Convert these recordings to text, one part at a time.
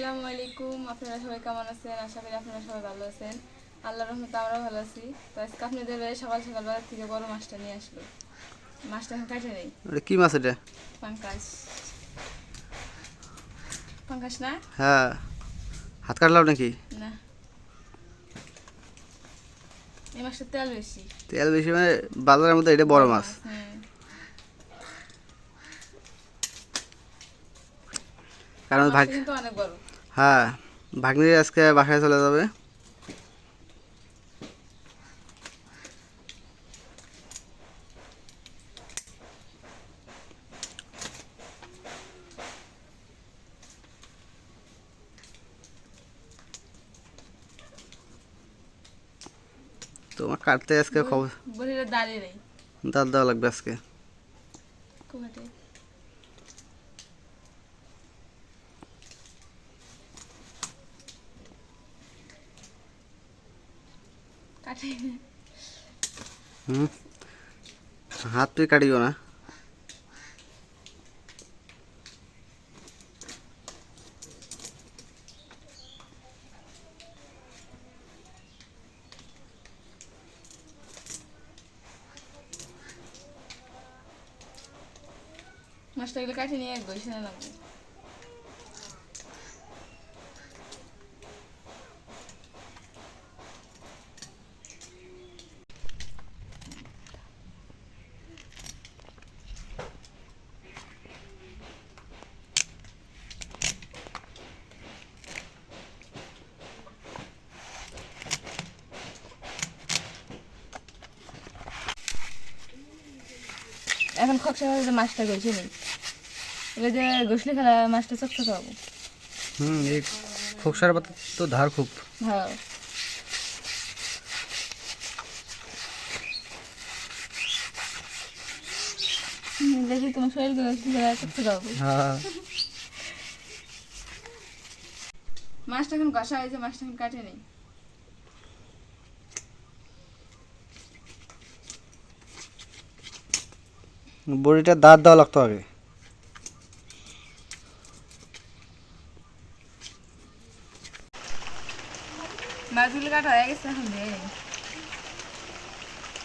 আসসালামু আলাইকুম আপনারা সবাই কেমন আছেন? আশা করি আপনারা সবাই ভালো আছেন। আল্লাহ রহমতে আমরাও ভালো আছি। তো আজকে আপনাদের সকাল সকাল বাজার থেকে বড় মাছটা নিয়ে আসলো। মাছটা এখন কাটে নেই। এটা কি মাছ এটা? পাঙ্কাশ। পাঙ্কাশ না? হ্যাঁ। হাত কাটলাম নাকি? না। এই মাছটা তেল বেশি। তেল বেশি মানে বাজারের মধ্যে এটা বড় মাছ। হ্যাঁ। কারণ ভাগ কিন্তু অনেক বড়। হ্যাঁ ভাগ্নির আজকে বাসায় চলে যাবে। তোমার কাটতে আজকে খবর দাঁড়িয়ে নেই। দেওয়া লাগবে আজকে। হুম। হাত তুই কাটিও না। মাছটা এগুলো কাটে নিয়ে একবার শুনে লাগবে এখন খকসা যে মাছটা গেছে নেই। এবার যে গোসলি খেলা মাছটা চকচক খাব হুম এই খোকসার পাতা তো ধার খুব। হ্যাঁ। দেখি তোমার শরীর গোসলি খেলা চকচক খাব হ্যাঁ। মাছটা এখন কষা হয়েছে মাছটা এখন কাটে নেই। বড়িটা দাঁত দেওয়া লাগতো আগে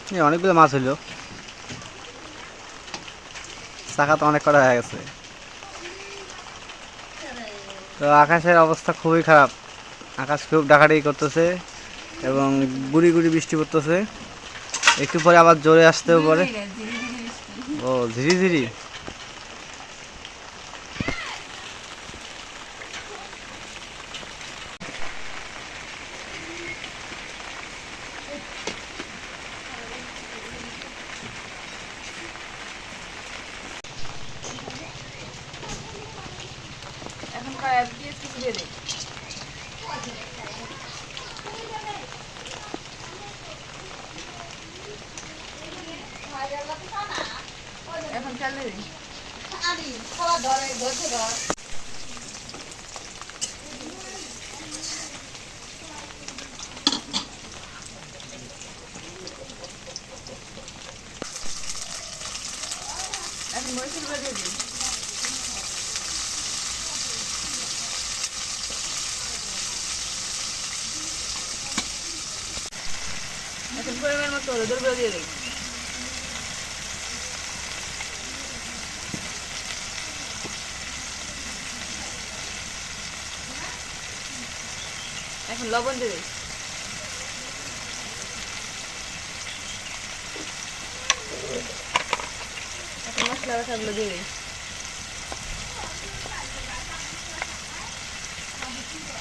হয়ে অনেকগুলো মাছ হইল চাকা তো অনেক করা হয়ে গেছে তো আকাশের অবস্থা খুবই খারাপ আকাশ খুব ডাকাডাকি করতেছে এবং গুড়ি গুড়ি বৃষ্টি পড়তেছে একটু পরে আবার জোরে আসতেও পারে ধীরে ধীরে ধীরে গুঁড়ো দিয়ে দিই এখন পরিমাণ মতো হলুদের এখন লবণ দিয়ে দিই এখন মশলা বাটাগুলো দিয়ে দিই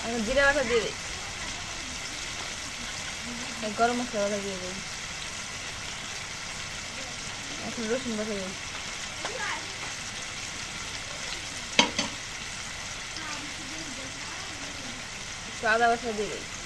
এখন জিরা বাটা দিয়ে দিই। গরম মশলা বাটা দিয়ে দিই। এখন রসুন বাটা দিই। আদা বাটা দিয়ে দিই।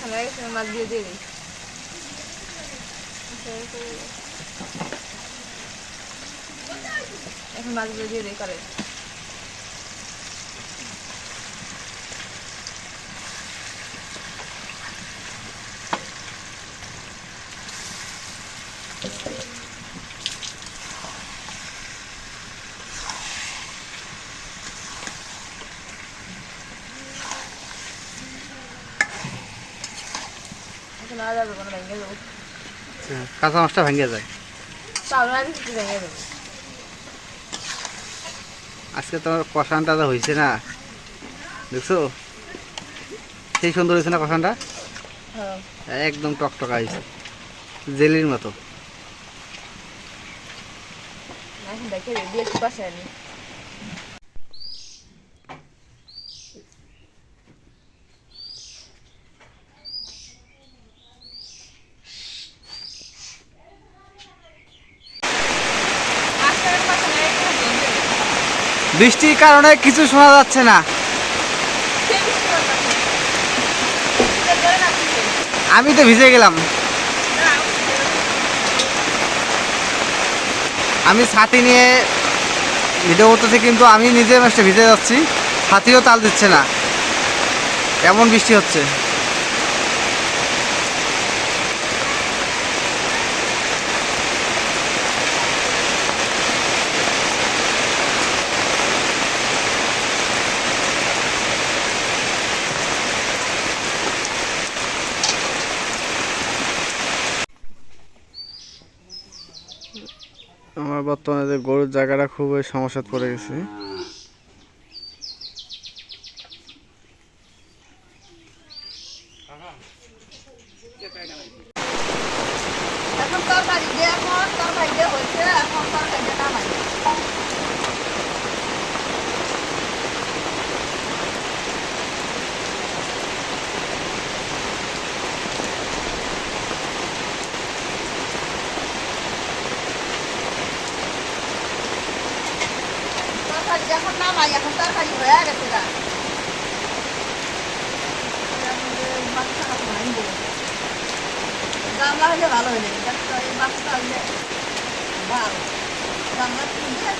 পাঠানো হয়ে গেছে মাছ দিয়ে দিয়ে দিই এখন মাছগুলো দিয়ে দিই করে। যাবে কোনো ভেঙে দেবো। কাঁচা মাছটা ভেঙে যায়। আজকে তোমার কষানটা যা হয়েছে না দেখছ? সেই সুন্দর হয়েছে না কষানটা? হ্যাঁ। একদম টকটকা হয়েছে জেলির মতো। দেখে রেডি একটু পাশে বৃষ্টির কারণে কিছু শোনা যাচ্ছে না। আমি তো ভিজে গেলাম। আমি ছাতি নিয়ে ভিডিও করতেছি, কিন্তু আমি নিজে মাসটা ভিজে যাচ্ছি। ছাতিও তাল দিচ্ছে না। এমন বৃষ্টি হচ্ছে? বর্তমানে যে গরুর জায়গাটা খুবই সমস্যা পড়ে গেছে এখন তরকারি দিয়ে এখন তরকারি দিয়ে হয়েছে এখন তরকারি দিয়ে নামাই তরকারি নামাই এখন তরকারি হয়ে গেছে ভাঙবো গামলা হলে ভালো হয়ে যাবে দেখো এই মাছটা হলে ভালো গামলা তুলে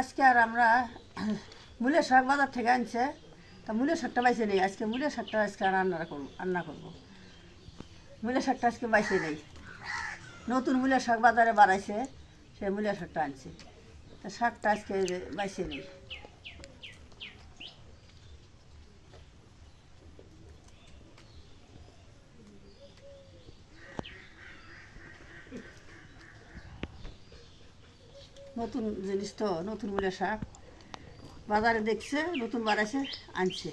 আজকে আর আমরা মূলের শাক বাজার থেকে আনছে। তা মূলের শাকটা বাইছে নেই। আজকে মূলের শাকটা আজকে আর রান্না করব রান্না করব। মূলের শাকটা আজকে বাইসে নেই। নতুন মূলের শাক বাজারে বাড়াইছে সে মূলের শাকটা আনছে। তা শাকটা আজকে বাইসে নেই। নতুন জিনিস তো নতুন বলে শাক। বাজারে দেখছে নতুন বাড়াইছে আনছে।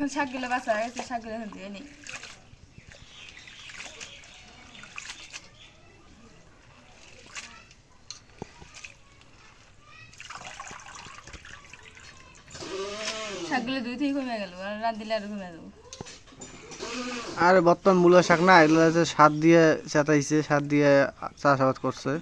এখন শাকগুলো বাঁচা গেছে, শাকগুলো এখন দিয়ে নিই। দুই থেকে কমে গেল, আর রাত দিলে আরও কমে যাব। আর বর্তমান মূলা শাক না, এগুলো সার দিয়ে চেতাইছে, সার দিয়ে চাষাবাদ করছে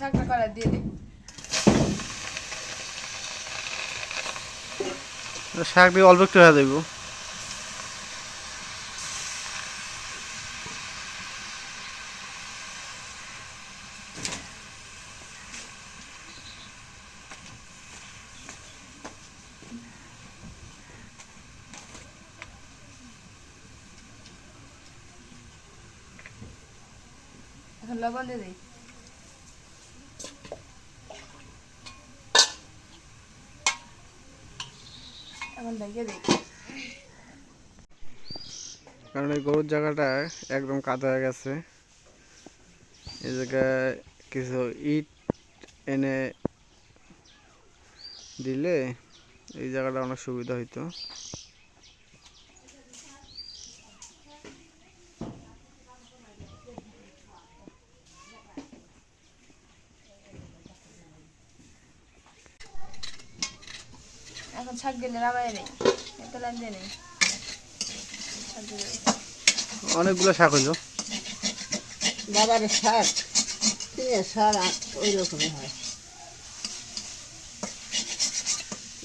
শাকটা করা দিয়ে দিই শাক দিয়ে অল্প একটু হয়ে যাইব লবণ দিয়ে দিই। এখন দেখে দেখি। কারণ এই গরুর জায়গাটা একদম কাদা হয়ে গেছে। এই জায়গায় কিছু ইট এনে দিলে এই জায়গাটা অনেক সুবিধা হইতো। এখন শাক গেলে নামাই নেই লাইন দিয়ে নেই শাক। অনেকগুলো শাক হইল বাবার শাক শাক ওই রকমই হয়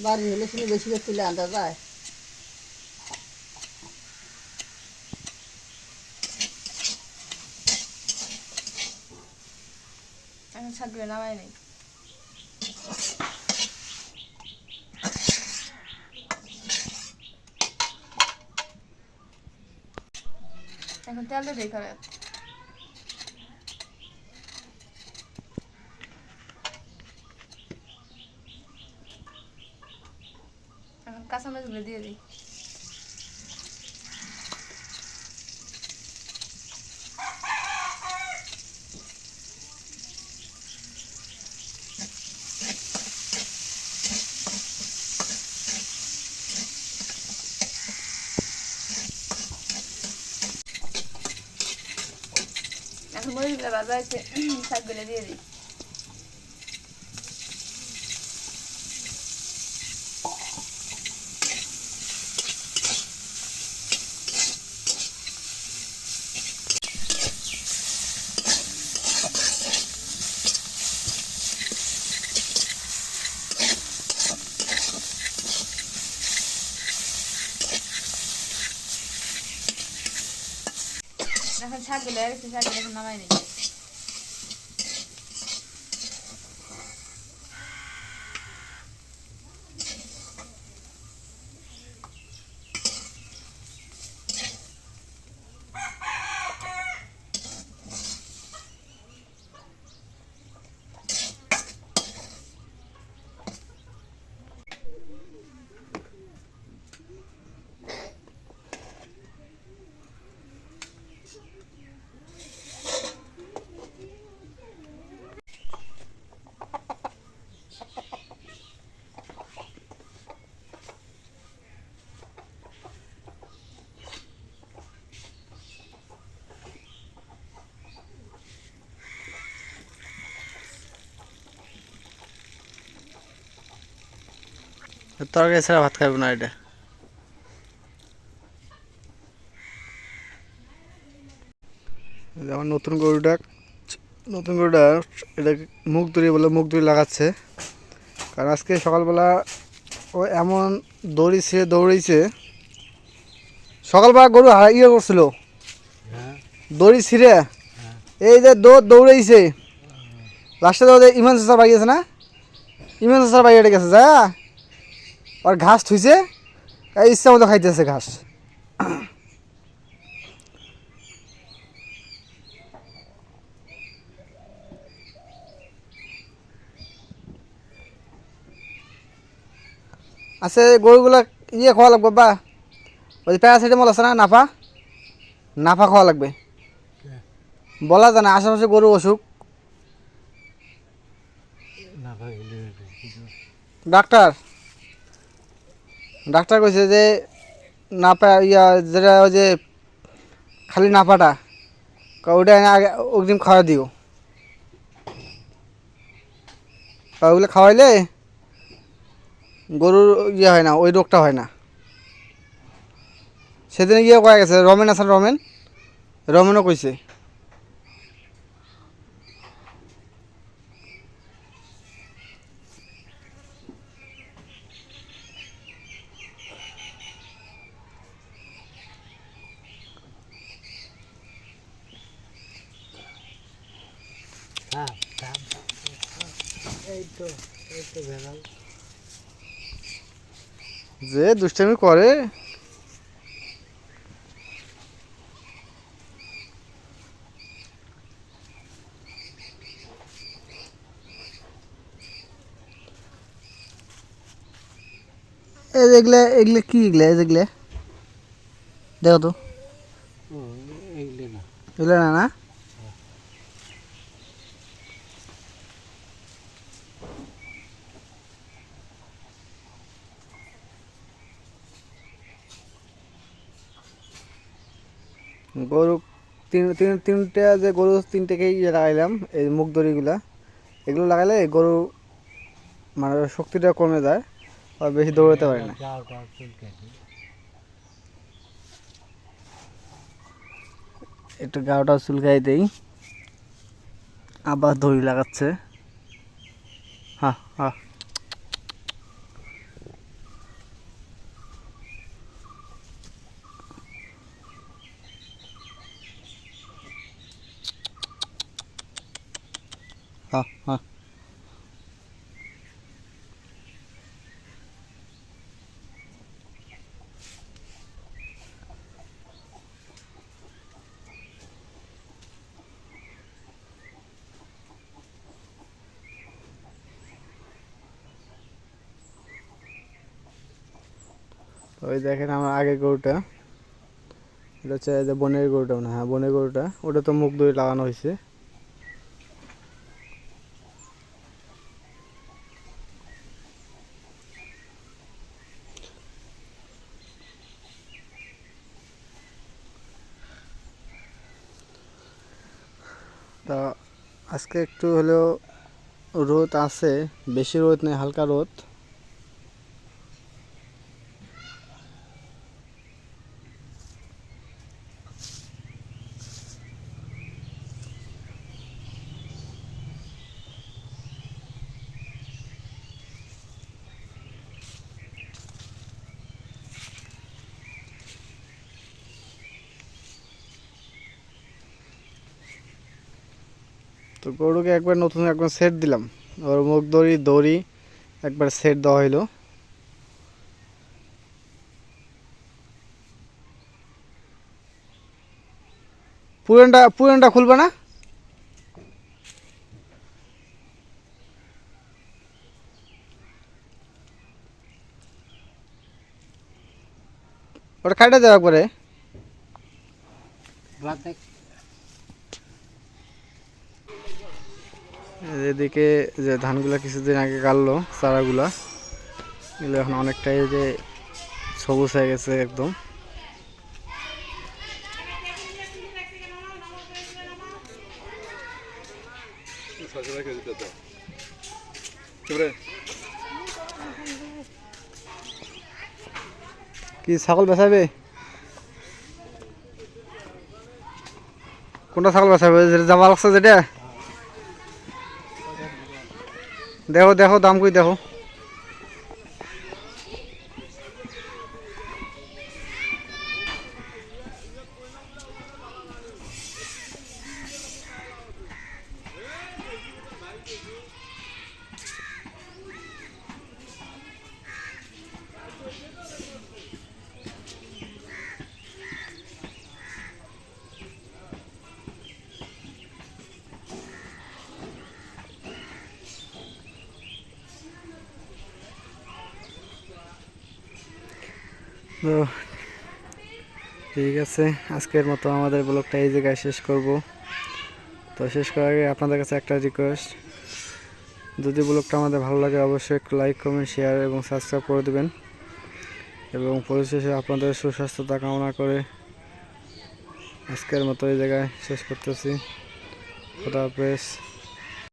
বাড়ি হলে শুনে বেশি করে তুলে আনতে যায় এখন শাকগুলো নামাই নেই এখন তেল দিয়ে দিই করে এখন কাঁচামরিচগুলো ভাজা হয়েছে শাকগুলো দিয়ে দিই এখন শাকগুলো হয়ে গেছে শাকগুলো নামাই নিই। তরকারি ছাড়া ভাত খাইব না এটা। আমার নতুন গরুটা নতুন গরুটা এটা মুখ দড়ি বলে মুখ দড়ি লাগাচ্ছে। কারণ আজকে সকালবেলা ও এমন দৌড়িছে দৌড়িছে সকালবেলা গরু হারা ইয়ে করছিল। দড়ি ছিঁড়ে। এই যে দৌড় দৌড়াইছে। লাস্টে দৌড়ে ইমান সাসার বাড়ি গেছে না? ইমান সাসার বাড়ি গেছে যা। আর ঘাস থুইছে ইচ্ছা মতো খাইতেছে ঘাস। আছে গরুগুলা ইয়ে খাওয়া লাগবে বা ওই যে প্যারাসিটামল আছে না নাফা? নাফা খাওয়া লাগবে। বলা জানা আশেপাশে গরু অসুখ। ডাক্তার ডাক্তার কইছে যে নাপা ইয়া যেটা ওই যে খালি নাপাটা ওটা আগে অগ্রিম খাওয়া দিও। ওগুলো খাওয়াইলে গরুর ইয়ে হয় না, ওই রোগটা হয় না। সেদিন ইয়ে কয়ে গেছে, রমেন আছে রমেন? রমেনও কইছে। যে দুষ্টামি করে। এগুলা এগুলা কি এগুলা এই যেগুলা? দেখো তো। এগুলা না না? গরু তিন তিন, তিনটা যে গরু তিনটেকেই লাগাইলাম, এই মুখ দড়িগুলা। এগুলো লাগাইলে গরু মানে শক্তিটা কমে যায়, আর বেশি দৌড়াতে পারে না। একটু গাওটা চুলকাই দেই। আবার দড়ি লাগাচ্ছে হ্যাঁ হ্যাঁ হ্যাঁ হ্যাঁ। ওই দেখেন আমার আগের গরুটা। এটা হচ্ছে বনের গরুটা না হ্যাঁ। বনের গরুটা। ওটা তো মুখ দড়ি লাগানো হয়েছে। তা আজকে একটু হলেও রোদ আছে বেশি রোদ নেই হালকা রোদ। গরুকে একবার নতুন একবার সেট দিলাম। ওর মুখ দড়ি দড়ি একবার সেট দেওয়া হইল। পুরানটা পুরানটা খুলবে না? ওটা কাটা দেওয়া একবারে। এদিকে যে ধানগুলা কিছুদিন আগে গাড়লো, চারাগুলা, এগুলো এখন অনেকটাই যে সবুজ হয়ে গেছে একদম। কি ছাগল বেচাবে কোনটা ছাগল বেচাবে যেটা যাবা লাগছে যেটা দেখো দেখো দাম কই দেখো তো ঠিক আছে, আজকের মতো আমাদের ব্লগটা এই জায়গায় শেষ করব। তো শেষ করার আগে আপনাদের কাছে একটা রিকোয়েস্ট যদি ব্লগটা আমাদের ভালো লাগে, অবশ্যই লাইক কমেন্ট শেয়ার এবং সাবস্ক্রাইব করে দেবেন। এবং পরিশেষে আপনাদের সুস্বাস্থ্যতা কামনা করে আজকের মতো এই জায়গায় শেষ করতেছি। খোদা হাফেজ।